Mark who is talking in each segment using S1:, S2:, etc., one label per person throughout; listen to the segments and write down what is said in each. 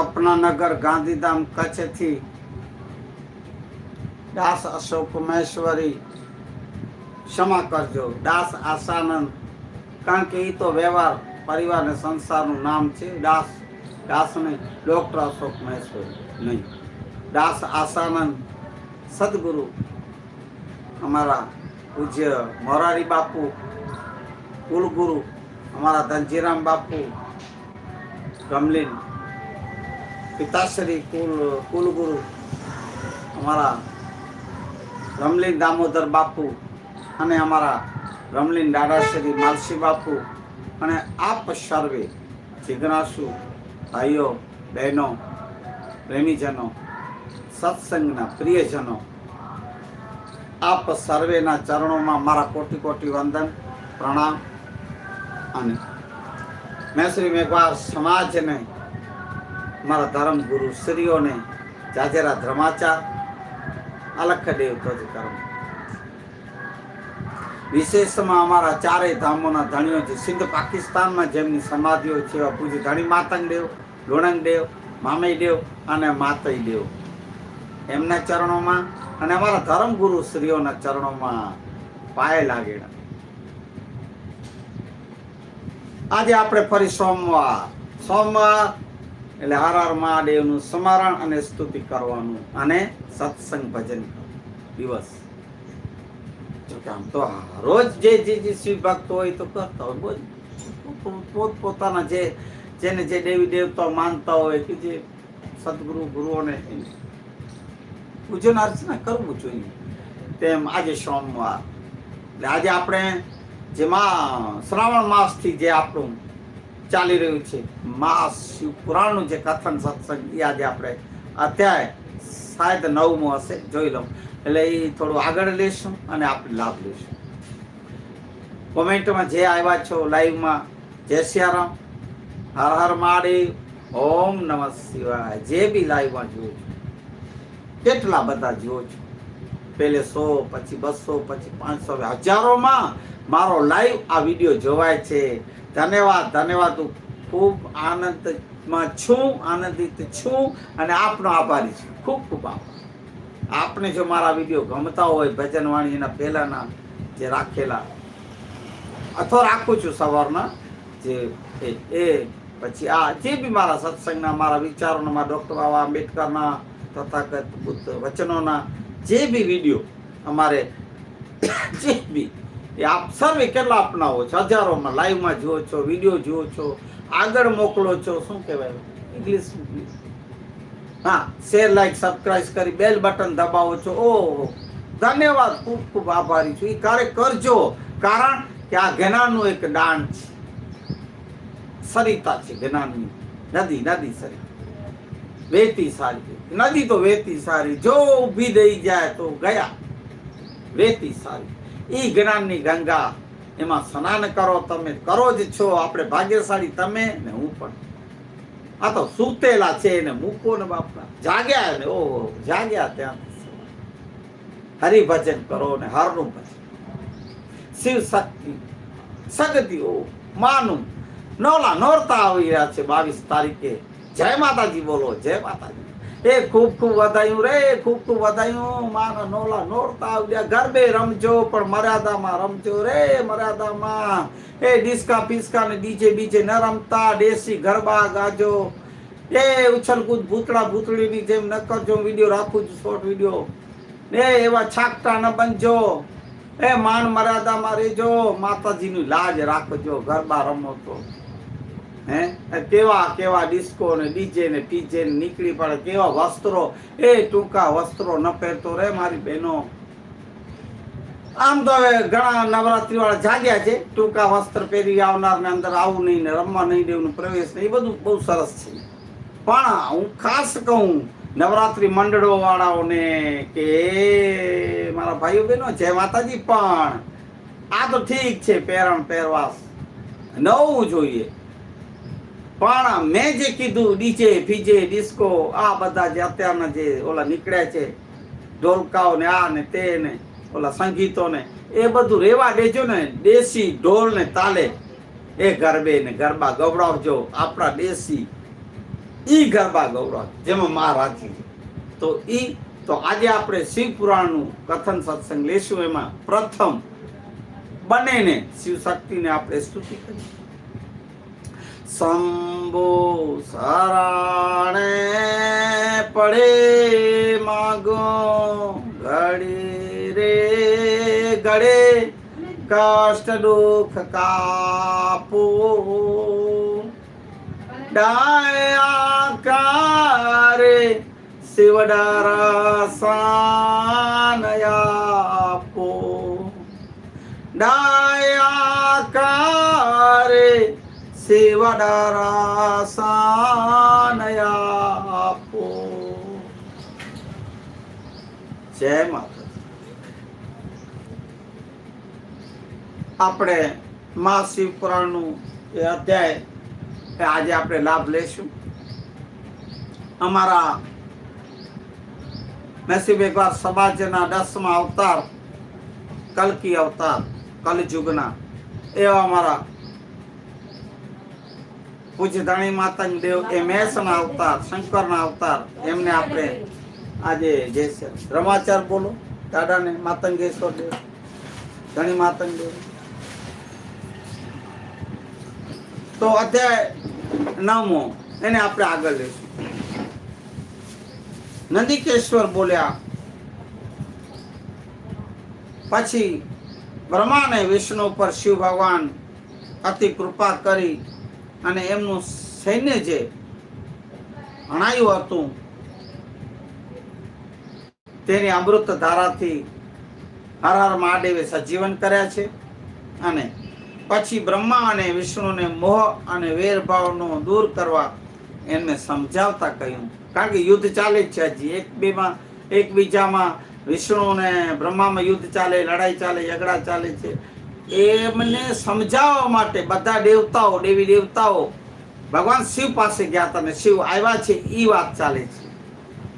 S1: સપનાનગર ગાંધીધામ કચ્છથી દાસ અશોક મહેશ્વરી ક્ષમા કરજો. દાસ આશાનંદ. કારણ કે એ તો વ્યવહાર, પરિવાર અને સંસારનું નામ છે. દાસ દાસ નહીં, ડૉક્ટર અશોક મહેશ્વરી નહીં. દાસ આશાનંદ. સદગુરુ. અમારા પૂજ્ય મોરારી બાપુ, કુલગુરુ, અમારા ધનજીરામ બાપુ, રમલીન પિતાશ્રી કુલ, કુલગુરુ, અમારા રમલીન દામોદર બાપુ અને અમારા રમલીન દાદાશ્રી માલસી બાપુ અને આપ સર્વે જિજ્ઞાસુ ભાઈઓ, બહેનો, પ્રેમીજનો, સત્સંગના પ્રિયજનો, આપ સર્વેના ચરણોમાં મારા કોટી કોટી વંદન, પ્રણામ અને મેં શ્રી મેઘવાર સમાજને મારા ધર્મ ગુરુ શ્રીઓને જાજેરા ધર્માચાર, અલખ દેવ તજ કર્મ વિશેષમાં અમારા ચારેય ધામોના ધણીઓ છે સિંધ પાકિસ્તાનમાં જેમની સમાધિઓ છે, એવા પૂજ્ય ધણી માતંગદેવ દેવ, લોણંગ દેવ મામઈ દેવ અને માતઈ દેવ. એમના ચરણોમાં અને અમારા ધર્મગુરુ શ્રીઓના ચરણોમાં પાય લાગેલા. આજે આપણે ફરી સોમવાર સોમવાર એટલે હર હર મહાદેવનું સ્મરણ અને સ્તુતિ કરવાનું અને સત્સંગ ભજન દિવસ. આમ તો રોજ જે જે જે શિવ ભક્ત હોય તો કરતા હોય. બોલ. પોત પોતાના જે, જેને જે દેવી દેવતાઓ માનતા હોય કે જે સદગુરુ, ગુરુઓને પૂજન અર્ચના કરવું જોઈએ. તેમ આજે સોમવાર. એટલે આજે આપણે જેમાં શ્રાવણ માસથી જે આપણું ચાલી રહ્યું છે. માસ શિવપુરાણનું જે કથન સત્સંગ એ આજે આપણે અત્યારે શાયદ નવમો હશે, જોઈ લઉં. એટલે એ થોડું આગળ લેશું અને આપણે લાભ લેશું કોમેન્ટમાં જે આવ્યા છો લાઈવમાં, જય સિયારામ હર હર મહાદેવ. ઓમ નમઃ શિવાય. જે બી લાઈવમાં જુઓ છો, કેટલા બધા જુઓ છો. પેલે સો, પછી બસો, પછી પાંચસો, હજારોમાં મારો લાઈવ આ વીડિયો જોવાય છે. ધન્યવાદ ધન્યવાદ. હું ખૂબ આનંદમાં છું, આનંદિત છું અને આપનો આભારી છું. ખૂબ ખૂબ આભાર. આપને જો મારા વીડિયો ગમતા હોય, ભજન પહેલાંના જે રાખેલા, અથવા રાખું છું સવારના, જે એ પછી આ, જે બી મારા સત્સંગના, મારા વિચારોના, મારા ડૉક્ટર બાબા આંબેડકરના, તથાગત બુદ્ધ વચનોના, જે બી વીડિયો અમારે, જે બી એ આપ સર્વે કેટલા અપનાવો છો? હજારોમાં લાઈવમાં જુઓ છો, વીડિયો જુઓ છો, આગળ મોકલો છો, શું કહેવાય? ઇંગ્લિશ હા શેર લાઈક સબસ્ક્રાઇબ કરી બેલ બટન દબાવો છો. ઓહો, ધન્યવાદ, ખૂબ ખૂબ આભારી છું. એ કાર્ય કરજો. કારણ કે આ જ્ઞાનનું એક દાન છે. સરિતા છે જ્ઞાનની નદી નદી સરિતા. વેતી સારી. નદી તો વેતી સારી. જો ઊભી દઈ જાય તો ગયા. વેતી સારી. ઈ જ્ઞાનની ગંગા. એમાં સ્નાન કરો, તમે કરો જ છો. આપણે ભાગ્યશાળી તમે ને હું પણ. આ તો સૂતેલા છે એને મૂકો ને બાપા. જાગ્યા ને, ઓહો, જાગ્યા ત્યાં. હરિભજન કરો ને હરનું ભજન. શિવ શક્તિ. સગતી ઓ, માનું. નોલા નોરતા આવી રહ્યા છે બાવીસ તારીખે. જય માતાજી બોલો, જય માતાજી. એ ખૂબ ખૂબ વધાયું રે ખૂબ ખૂબ વધાયું. માનો નોલા નોરતા આવ્યા ગરબે રમજો, પણ મર્યાદામાં રમજો રે, મર્યાદામાં. એ ડિસ્કા પિસ્કા ને ડીજે બીજે ન રમતા, દેશી ગરબા ગાજો. એ ઉછલકૂદ ભૂતળા ભૂતળીની જેમ ન કરજો. વીડિયો રાખું છું શોર્ટ વીડિયો. એ એવા છાકટા ન બનજો. એ માન મર્યાદામાં રહેજો. માતાજીની લાજ રાખજો, ગરબા રમો તો. હે? કેવા કેવા ડિસ્કો ને ડીજે ને ટીજે ને નીકળી પડે, કેવા વસ્ત્રો? એ ટૂંકા વસ્ત્રો ન પહેરતો રે મારી બહેનો. આમ તો હવે ઘણા નવરાત્રી વાળા જાગ્યા છે. ટૂંકા વસ્ત્ર પહેરી આવનાર ને અંદર આવું નહીં ને રમવા નહીં દેવું પ્રવેશ નહીં બધું બહુ સરસ છે. પણ હું ખાસ કહું, નવરાત્રી મંડળો વાળાઓને કે મારા ભાઈઓ બહેનો, જય માતાજી પણ આ તો ઠીક છે, પહેરણ પહેરવાસ. નવું જોઈએ. પણ મેં જે કીધું, ડીજે ફીજે ડિસ્કો, આ બધા જે અત્યારના જે ઓલા નીકળ્યા છે ઢોલકાઓ ને આ ને તે ને, ઓલા સંગીતો ને એ બધું રેવા દેજો ને, દેશી ઢોલ ને તાલે. એ ગરબે ને ગરબા ગવડાવજો, આપણા દેશી. ઈ ગરબા ગૌરવ જેમાં માં રાખી તો ઈ, તો આજે આપણે શિવ પુરાણનું કથન સત્સંગ લેશું, એમાં પ્રથમ બંનેને શિવ શક્તિને આપણે સ્તુતિ કરી શંભો શરણે પડે માગો ઘડી રે ગળે કષ્ટ દુઃખ કાપો. ડાયાકારે શિવડારા સાનયાપો ડાયાકારે શિવડારા સાનયાપો જય માતા આપણે મા શિવપુરાણનું એ અધ્યાય એ આજે આપણે લાભ લેશું. અમારા નસીબ એકવાર સમાજના દસમા અવતાર, કલકી અવતાર, કલયુગના એવા અમારા પૂજ્ય ધણી માતંગ દેવ એ મહેસના અવતાર, શંકરના અવતાર, એમને આપણે આજે જે છે, રમાચાર બોલો. દાદાને માતંગેશ્વર દેવ, ધણી માતંગ દેવ. તો અધ્યાય નવમો, એને આપણે આગળ લઈશું. નંદિકેશ્વર બોલ્યા, પછી બ્રહ્મા અને વિષ્ણુ પર શિવ ભગવાન અતિ કૃપા કરી અને એમનું સૈન્ય જે હણાયું હતું, તેની અમૃત ધારાથી હર હર મહાદેવે સજીવન કર્યા છે અને પછી બ્રહ્મા અને વિષ્ણુને મોહ અને વેરભાવનો દૂર કરવા એમને સમજાવતા કહ્યું. કારણ કે યુદ્ધ ચાલે છે હજી. એક બેમાં એકબીજામાં વિષ્ણુ ને બ્રહ્મામાં યુદ્ધ ચાલે, લડાઈ ચાલે, ઝઘડા ચાલે છે. એમને સમજાવવા માટે બધા દેવતાઓ, દેવી દેવતાઓ, ભગવાન શિવ પાસે ગયા તમે શિવ આવ્યા છે એ વાત ચાલે છે.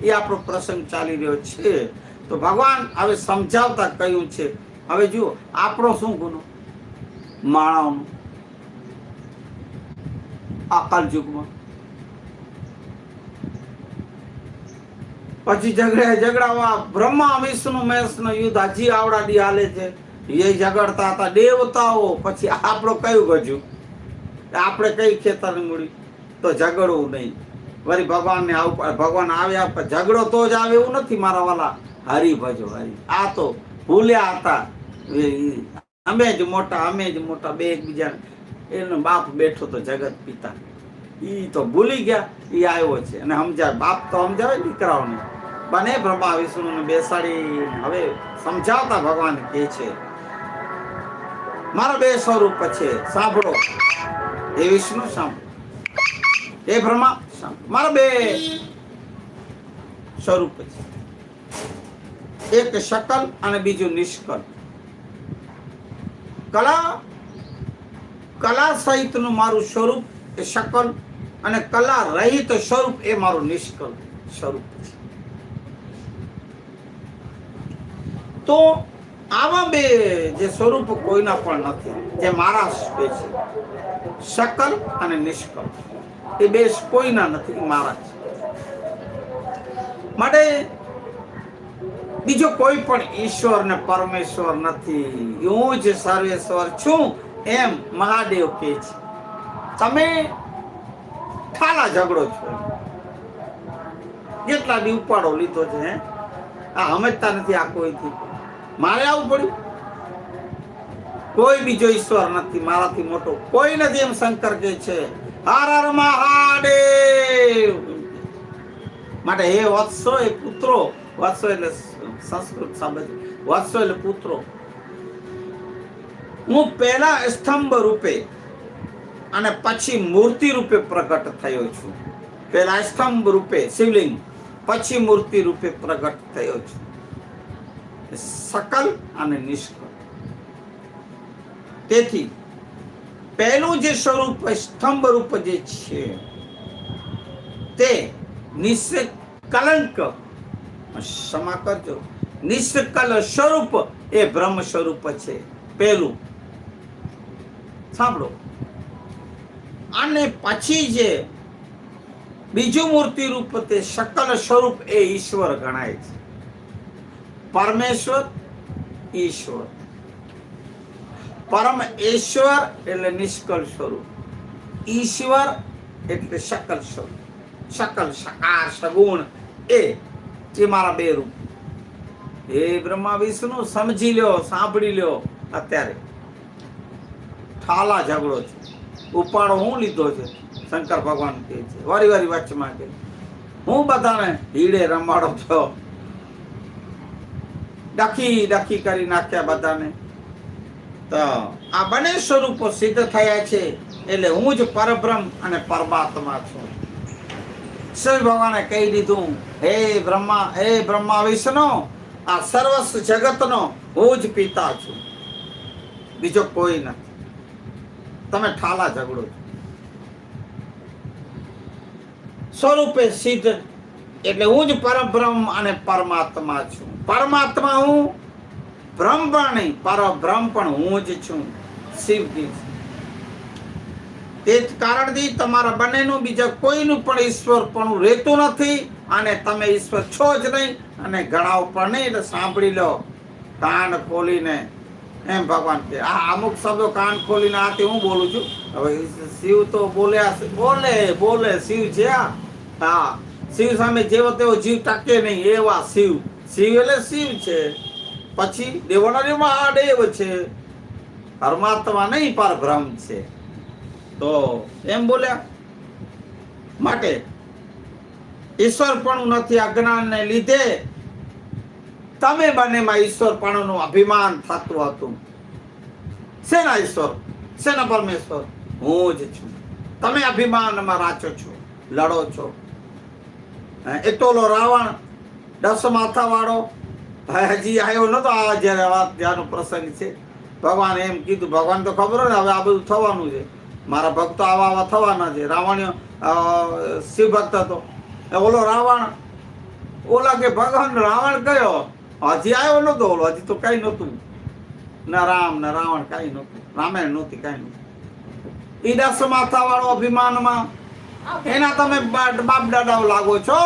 S1: એ આપણો પ્રસંગ ચાલી રહ્યો છે. તો ભગવાન હવે સમજાવતા કહ્યું છે. હવે જુઓ, આપણો શું ગુનો? માણાઓનો આકાલ યુગમાં. પછી ઝઘડે ઝઘડાવા બ્રહ્મા, વિષ્ણુ મહેશ નો યુદ્ધ હજી આવડા દી હાલે છે. એ ઝઘડતા હતા દેવતાઓ. પછી આપણો કયું ગજુ? આપણે કઈ ખેતર મળ્યું તો ઝઘડવું નહીં. વળી ભગવાનને આવું ભગવાન આવ્યા ઝઘડો તો જ આવે એવું નથી મારા વાલા. હરી ભજો, હરી. આ તો ભૂલ્યા હતા. અમે જ મોટા, અમે જ મોટા, બે એકબીજા એનો બાપ બેઠો તો જગત પિતા. એ તો ભૂલી ગયા એ આવ્યો છે. અને સમજાય, બાપ તો સમજાવે દીકરાઓને. બને બ્રહ્મા, વિષ્ણુને બેસાડી હવે સમજાવતા ભગવાન કે છે. મારા બે સ્વરૂપ છે. સાંભળો. એ વિષ્ણુ સાંભળો. એ બ્રહ્મા મારા બે સ્વરૂપ છે. એક શકલ અને બીજું નિષ્કલ. કલા કલા સહિતનું મારું સ્વરૂપ એ શકલ અને કલા રહિત સ્વરૂપ એ મારું નિષ્કલ સ્વરૂપ છે. તો આવા બે જે સ્વરૂપ કોઈના પણ નથી, જે મારા બે છે. સકલ અને નિષ્કલ. એ બે કોઈના નથી મારા છે માટે બીજો કોઈ પણ ઈશ્વર ને પરમેશ્વર નથી. હું જ સર્વેશ્વર છું, એમ મહાદેવ કહે છે. તમે ઠાલા ઝઘડો છો. કેટલા દી ઉપાડો લીધો છે આ સમજતા નથી આ કોઈથી. મારે આવું પડ્યું? કોઈ બીજો ઈશ્વર નથી, મારાથી મોટો કોઈ નથી એમ શંકર કહે છે, હર હર મહાદેવ. માટે હે વત્સો એ પુત્રો, વત્સો એટલે સંસ્કૃત શબ્દ. વત્સો એટલે પુત્રો. હું પહેલા સ્તંભ રૂપે અને પછી મૂર્તિ રૂપે પ્રગટ થયો છું. પહેલા સ્તંભ રૂપે શિવલિંગ, પછી મૂર્તિ રૂપે પ્રગટ થયો છું. સકલ અને નિષ્કળ તેથી, પહેલું જે સ્વરૂપ સ્તંભ રૂપ જે છે, તે નિષ્કલંક. ક્ષમા કરજો. નિષ્કલ સ્વરૂપ એ બ્રહ્મ સ્વરૂપ છે. પહેલું. સાંભળો. અને પછી જે બીજું મૂર્તિ રૂપ તે શકલ સ્વરૂપ એ ઈશ્વર ગણાય છે. પરમેશ્વર, ઈશ્વર. પરમ ઈશ્વર એટલે નિષ્કળ સ્વરૂપ. ઈશ્વર એટલે શકલ સ્વરૂપ. શકલ સકાર સગુણ એ જે મારા બે રૂપ. એ બ્રહ્મા વિષ્ણુ, સમજી લ્યો, સાંભળી લ્યો અત્યારે. ઠાલા ઝઘડો છે. ઉપાડો હું લીધો છે? શંકર ભગવાન કહે છે. વારી વારી વચમાં કે હું બધાને હીડે રમાડો છો? ડખી ડખી કરી નાખ્યા બધાને. તો આ બંને સ્વરૂપો સિદ્ધ થયા છે એટલે હું જ પરબ્રહ્મ અને પરમાત્મા છું. શ્રી ભગવાને કહી દીધું, હે બ્રહ્મા હે બ્રહ્મા વિષ્ણુ, આ સર્વસ્વ જગતનો હું જ પિતા છું. બીજો કોઈ નથી. તમે ઠાલા ઝઘડો છો. સ્વરૂપે સિદ્ધ, એટલે હું જ પરબ્રહ્મ અને પરમાત્મા છું. પરમાત્મા હું, બ્રહ્મ પણ નહીં પરબ્રહ્મ પણ હું જ છું. શિવજી તે જ કારણથી તમારા બંનેનું બીજા કોઈનું પણ ઈશ્વર પણ રહેતું નથી અને તમે ઈશ્વર છો જ નહીં અને ગણાવ પણ નહીં, એટલે સાંભળી લો, કાન ખોલીને. એમ ભગવાન કે આ અમુક શબ્દો કાન ખોલીને આથી હું બોલું છું? હવે શિવ તો બોલ્યા બોલે બોલે, શિવ છે હા, શિવ સામે જેવો તેવો જીવ ટકે નહીં, એવા શિવ. શિવ એટલે શિવ છે. પછી દેવોના દેવ છે. પરમાત્મા નહીં પરબ્રહ્મ છે. તો એમ બોલ્યા. માટે ઈશ્વર પણ નથી અજ્ઞાનને લીધે. તમે બંનેમાં ઈશ્વર પણ અભિમાન થતું હતું. શેના ઈશ્વર? શેના પરમેશ્વર? હું જ છું. તમે અભિમાનમાં રાચો છો, લડો છો. એટલો રાવણ દસ માથા વાળો હજી આવ્યો નતો. આ જ્યારે વાત ત્યાંનો પ્રસંગ છે. ભગવાન એમ કીધું ભગવાન તો ખબર ને હવે આ બધું થવાનું છે. મારા ભક્તો આવા આવા થવાના છે. રાવણ શિવ ભક્ત હતો. એ ઓલો રાવણ ઓલા કે ભગવાન રાવણ કયો? હજી આવ્યો નતો ઓલો હજી તો કઈ નતું ના રામ ના રાવણ કઈ નતું રામાયણ નહોતી કઈ નતું ઈ દસ માથા વાળો અભિમાનમાં એના તમે બાપ દાદાઓ લાગો છો?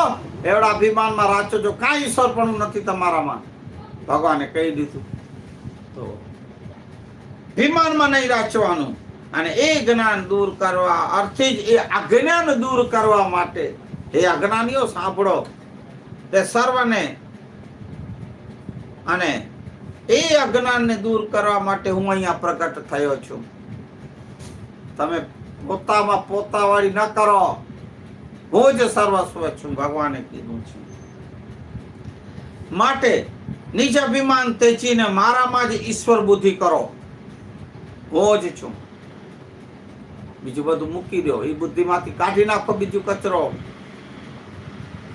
S1: એવડા અભિમાનમાં રાચો છો કાંઈ ઈશ્વર પણ નથી તમારામાં ભગવાને કહી દીધું. તો અભિમાનમાં નહીં રાચવાનું અને એ જ્ઞાન દૂર કરવા, અર્થે જ એ અજ્ઞાન દૂર કરવા માટે એ અજ્ઞાનીઓ, સાંભળો. તે સર્વને અને એ અજ્ઞાનને દૂર કરવા માટે હું અહીંયા પ્રગટ થયો છું. તમે પોતામાં પોતાવાળી ન કરો. હું જ સર્વસ્વ છું, ભગવાને કીધું છે. માટે નિજ અભિમાન તેચીને મારામાં જ ઈશ્વર બુદ્ધિ કરો. હું જ છું. બીજું બધું મૂકી દો. એ બુદ્ધિમાંથી કાઢી નાખો બીજું કચરો.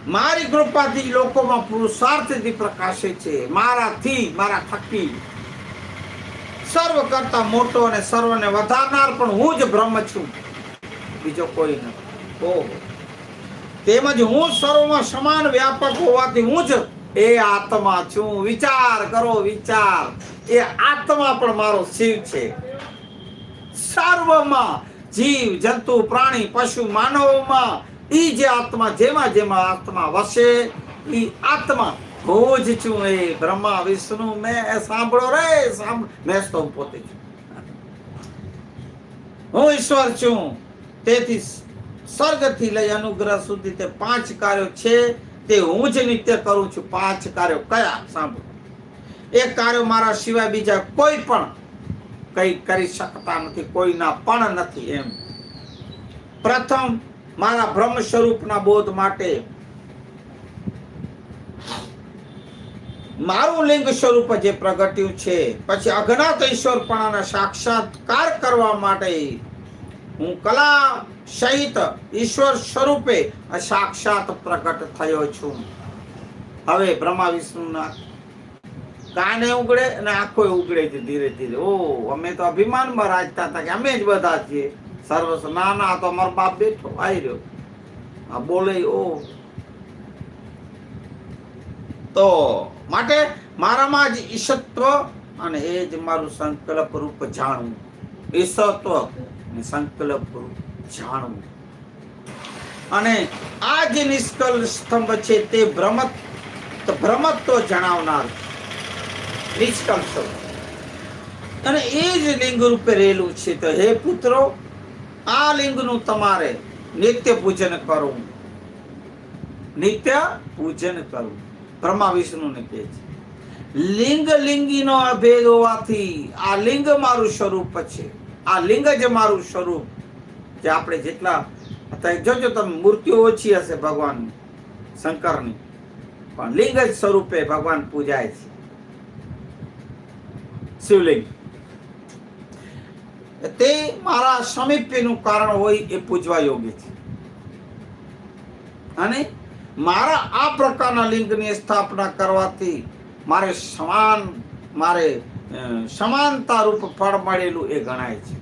S1: મારી કૃપાથી લોકોમાં પુરુષાર્થથી પ્રકાશે છે. મારાથી, મારા થકી. સર્વ કરતા મોટો અને સર્વને વધારનાર પણ હું જ બ્રહ્મ છું. બીજો કોઈ નથી. ઓહો. તેમજ હું સર્વમાં સમાન વ્યાપક હોવાથી હું જ એ આત્મા છું. વિચાર કરો, વિચાર. એ આત્મા પણ મારો શિવ છે. સર્વમાં જીવ, જંતુ, પ્રાણી, પશુ, માનવમાં ઈ જે આત્મા, જેમાં જેમાં આત્મા વસે, ઈ આત્મા હું જ છું એ. બ્રહ્મા, વિષ્ણુ, મેં. એ સાંભળો રે, સાંભ, મેં તો પોતે છું. હું ઈશ્વર છું. તેથી સ્વર્ગથી લઈ અનુગ્રહ સુધી તે પાંચ કાર્યો છે. તે હું જ નિત્ય કરું છું. પાંચ કાર્યો કયા? સાંભળો. એ કાર્યો મારા સિવાય બીજા કોઈ પણ કઈ કરી શકતા નથી. કોઈના પણ નથી એમ. પ્રથમ, મારા બ્રહ્મ સ્વરૂપના બોધ માટે મારું લિંગ સ્વરૂપ જે પ્રગટ્યું છે. પછી અજ્ઞાત ઈશ્વરપણાના સાક્ષાત્કાર કરવા માટે હું કલા સહિત ઈશ્વર સ્વરૂપે સાક્ષાત પ્રગટ થયો છું. હવે બ્રહ્મા વિષ્ણુના કાને ઉગડે અને આંખો ઉગડે છે ધીરે ધીરે. ઓ, અમે તો અભિમાનમાં રાજતા હતા કે અમે જ બધા છીએ. સર્વસ્વ ના ના તો અમારો બાપ બેઠો આવી રહ્યો. આ બોલે, ઓ. તો માટે મારામાં જ ઈશત્વ અને એ જ મારું સંકલ્પ રૂપ જાણવું. ઈશત્વ સંકલ્પ રૂપ. જાણવું. અને આ જે નિષ્કલ સ્તંભ છે તે ભ્રમત, ભ્રમત્વ જણાવનાર નિષ્કલ સ્તંભ. અને એ જ લિંગ રૂપે રહેલું છે. તો હે પુત્રો, આ લિંગનું તમારે નિત્ય પૂજન કરવું નિત્ય પૂજન કરવું બ્રહ્મા વિષ્ણુને કહે છે. લિંગ લિંગીનો અભેદ હોવાથી આ લિંગ મારું સ્વરૂપ છે. આ લિંગ જ મારું સ્વરૂપ. જે આપણે જેટલા અત્યારે જોજો તમે મૂર્તિઓ ઓછી હશે ભગવાનની શંકરની, પણ લિંગ જ સ્વરૂપે ભગવાન પૂજાય છે. શિવલિંગ. તે મારા સમીપ્યનું કારણ હોય એ પૂજવા યોગ્ય છે. અને મારા આ પ્રકારના લિંગની સ્થાપના કરવાથી મારે સમાન, મારે સમાનતા રૂપ ફળ મળેલું એ ગણાય છે.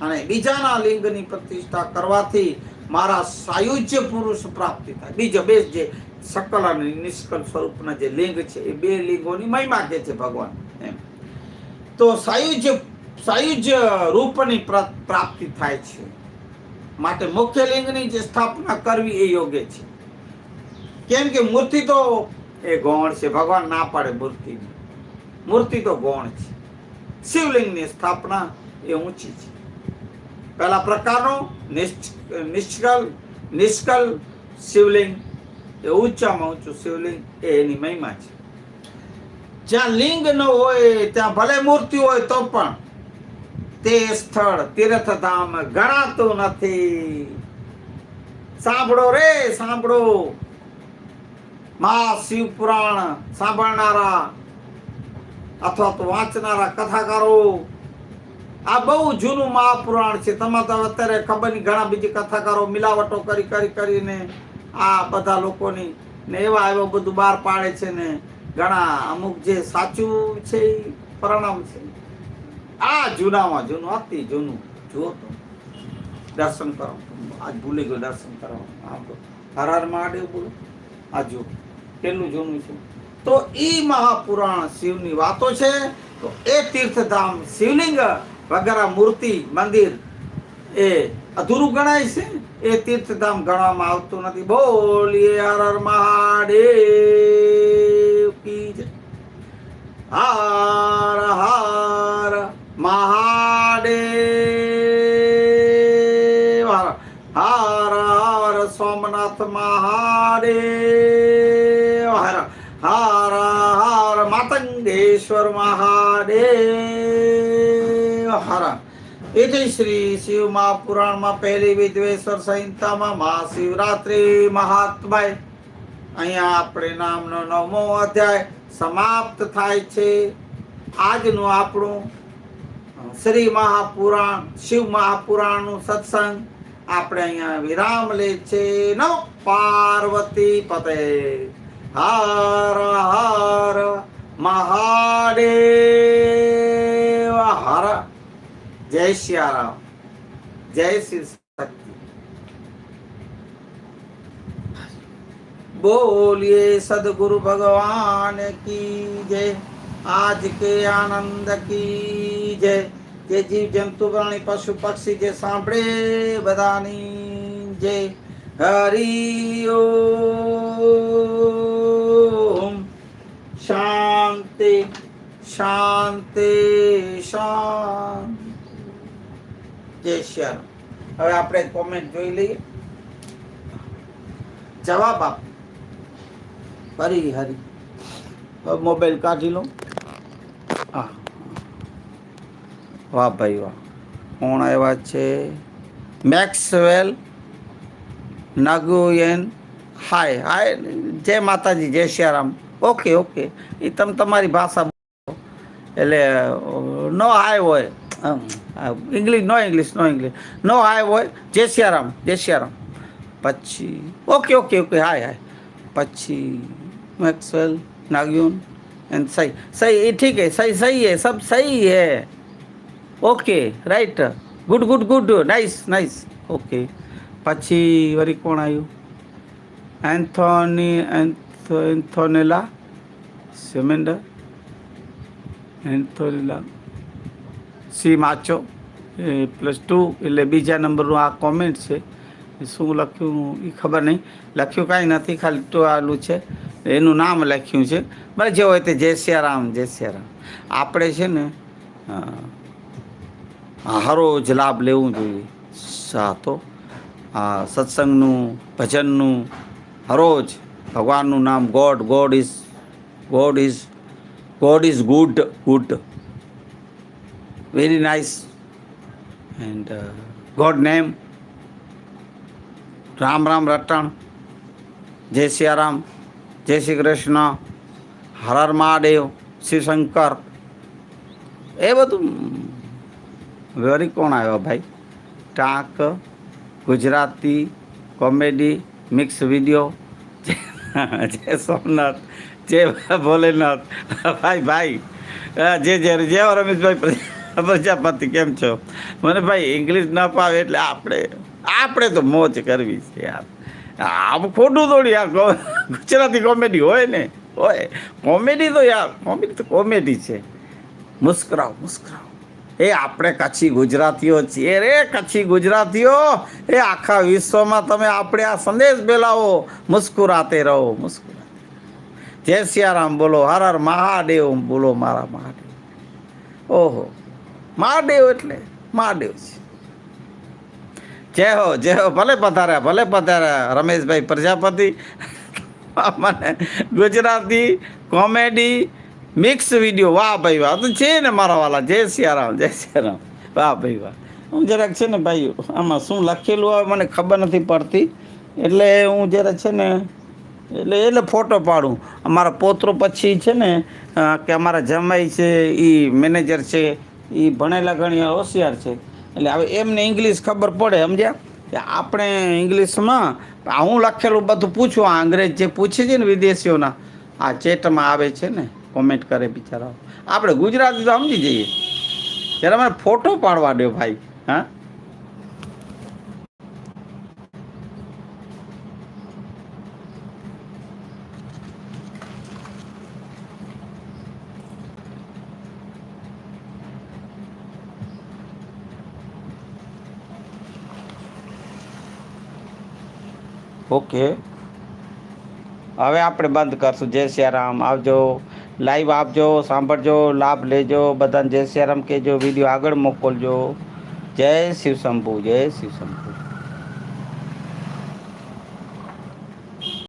S1: અને બીજાના લિંગની પ્રતિષ્ઠા કરવાથી મારા સાયુજ્ય પુરુષ પ્રાપ્તિ થાય. બીજો બે જે સકલ અને નિષ્કલ સ્વરૂપના જે લિંગ છે, એ બે લિંગોની મહિમા કે છે ભગવાન. એમ. તો સાયુજ્ય સાયુજ્ય રૂપની પ્રાપ્તિ થાય છે. માટે મુખ્ય લિંગની જે સ્થાપના કરવી એ યોગ્ય છે. કેમ કે મૂર્તિ તો એ ગૌણ છે. ભગવાન ના પાડે મૂર્તિની. મૂર્તિ તો ગૌણ છે. શિવલિંગની સ્થાપના એ ઊંચી છે. પહેલા પ્રકારનો નિષ્કલ નિષ્કલ શિવલિંગ, એ ઊંચામાં ઊંચું શિવલિંગ એ એની મહિમા છે. જ્યાં લિંગ ન હોય, ત્યાં ભલે મૂર્તિ હોય, તો પણ તે સ્થળ તીર્થધામ ગણાતું નથી. સાંભળો રે, સાંભળો. મહા શિવ પુરાણ સાંભળનારા અથવા તો વાંચનારા કથાકારો આ બહુ જૂનું મહાપુરાણ છે. તમારે તો અત્યારે ખબર નહીં, ઘણા બીજી કથાકારો મિલાવટો કરી કરી, કરીને આ બધા લોકોની ને એવા એવા બધું બહાર પાડે છે ને ઘણા અમુક જે સાચું છે એ પરિણામ છે. આ જૂનામાં જૂનું, અતિ જૂનું. જુઓ તો. દર્શન કરો. આજ ભૂલી ગયો, દર્શન તો હર હર મહાદેવ બોલો. આ જુઓ. કેટલું જૂનું છે. તો એ મહાપુરાણ શિવની વાતો છે. તો એ તીર્થધામ શિવલિંગ વગેરે મૂર્તિ, મંદિર, એ અધૂરું ગણાય છે? એ તીર્થધામ ગણવામાં આવતું નથી. બોલીએ હર મહાદેવ કી જય. હર હર મહાદેવ. હર હર સોમનાથ મહાદેવ. હર હર હર માતંગેશ્વર મહાદેવ. એટલે શ્રી શિવ મહાપુરાણમાં પહેલી વિદ્વેશ્વર સંહિતામાં મહાશિવરાત્રિ મહાત્માય. અહીંયા આપણે નામનો નવમો અધ્યાય સમાપ્ત થાય છે. આજનું આપણું શ્રી મહાપુરાણ, શિવ મહાપુરાણનું સત્સંગ આપણે અહીંયા વિરામ લે છે. નવ પાર્વતી પતે. હર હર મહાદેવ. જય સિયારામ જય શ્રી શક્તિ. બોલીએ સદગુરુ ભગવાન કી જય. આજ કે આનંદ કી જય. જે જીવ જંતુ, પ્રાણી, પશુ, પક્ષી જે સાંભળે બધાની જય. હરિયો શાંતિ શાંતિ શાંતિ. જય શ્યામ હવે આપણે કોમેન્ટ જોઈ લઈએ. જવાબ આપ. હરી. હરી મોબાઈલ કાઢી લો. હા. વાહ ભાઈ વાહ. કોણ આવ્યા છે? મેક્સવેલ નાગુએન હાય હાય જય માતાજી જય શ્યારામ. Okay okay. એ તમે તમારી ભાષા બોલો. એટલે નો હાય હોય. ઇંગ્લિશ નો ઇંગ્લિશ નો ઇંગ્લિશ નો હાય હોય જય શ્યારામ જય શ્યારામ પછી okay okay okay hi hi પછી मैक्सवेल नागयून एंड सही सही ये ठीक है सही सही है सब सही है okay right good good good nice nice okay પછી વળી કોણ આવ્યું એન્થોની એન્થો એન્થોનેલા સેમેન્ડર એન્થોનેલા સી માચો પ્લસ ટુ એટલે બીજા નંબરનું આ કોમેન્ટ છે. શું લખ્યું એ ખબર નહીં. લખ્યું કાંઈ નથી, ખાલી તો આલું છે. એનું નામ લખ્યું છે. બરાબર જે હોય તે જય સિયારામ જય સિયારામ. આપણે છે ને હરોજ લાભ લેવું જોઈએ. સા તો આ સત્સંગનું, ભજનનું, હરોજ ભગવાનનું નામ god god is god is god is good good very nice and god name Ram Ram રટણ જય સિયારામ જય શ્રી કૃષ્ણ હર હર મહાદેવ શિવશંકર એ બધું વરી કોણ આવ્યો ભાઈ? Tank, Gujarati, comedy, mix video જય સોમનાથ જય ભોલેનાથ. ભાઈ ભાઈ જે જે જય રમેશભાઈ પ્રજાપતિ કેમ છો? મને ભાઈ ઇંગ્લિશ ન ફાવે એટલે આપણે આપણે તો મોજ કરવી છે યાર. આમ ખોટું થોડી યાર ગુજરાતી કોમેડી હોય ને, હોય. કોમેડી તો યાર કોમેડી તો કોમેડી છે. મુસ્કરાવ મુસ્કરાવ. એ આપણે કચ્છી ગુજરાતીઓ છીએ રે, કચ્છી ગુજરાતીઓ. એ આખા વિશ્વમાં તમે આપણે આ સંદેશ ફેલાવો મુસ્કુરાતે રહો, મુસ્કુરાતે જય સિયારામ બોલો, હર હર મહાદેવ, બોલો મારા મહાદેવ. ઓહો. મહાદેવ એટલે મહાદેવ છે. જય હો જય હો, ભલે પધાર્યા ભલે પધાર્યા રમેશભાઈ પ્રજાપતિ. મને ગુજરાતી કોમેડી મિક્સ વીડિયો, વાહ ભાઈ વાહ, તો છે ને મારા વાલા, જય સિયારામ જય સિયારામ. વાહ ભાઈ વાહ. હું જરાક છે ને ભાઈ, આમાં શું લખેલું આવે મને ખબર નથી પડતી. એટલે હું જરાક છે ને, એટલે એટલે ફોટો પાડું. અમારા પોત્રો પછી છે ને કે અમારા જમાઈ છે એ મેનેજર છે એ ભણેલા ઘણી હોશિયાર છે. એટલે હવે એમને ઇંગ્લિશ ખબર પડે, સમજ્યા? કે આપણે ઇંગ્લિશમાં હું લખેલું બધું પૂછું, આ અંગ્રેજ જે પૂછે છે ને વિદેશીઓના, આ ચેટમાં આવે છે ને કોમેન્ટ કરે બિચારાઓ. આપણે ગુજરાતી તો સમજી જઈએ. ત્યારે મને ફોટો પાડવા દો ભાઈ, હા? ઓકે. હવે આપણે બંધ કરશું. જય સિયારામ. આવજો. લાઈવ આપજો, સાંભળજો, લાભ લેજો. બધાને જય સિયારામ કહેજો. વીડિયો આગળ મોકલજો. જય શિવ શંભુ જય શિવ શંભુ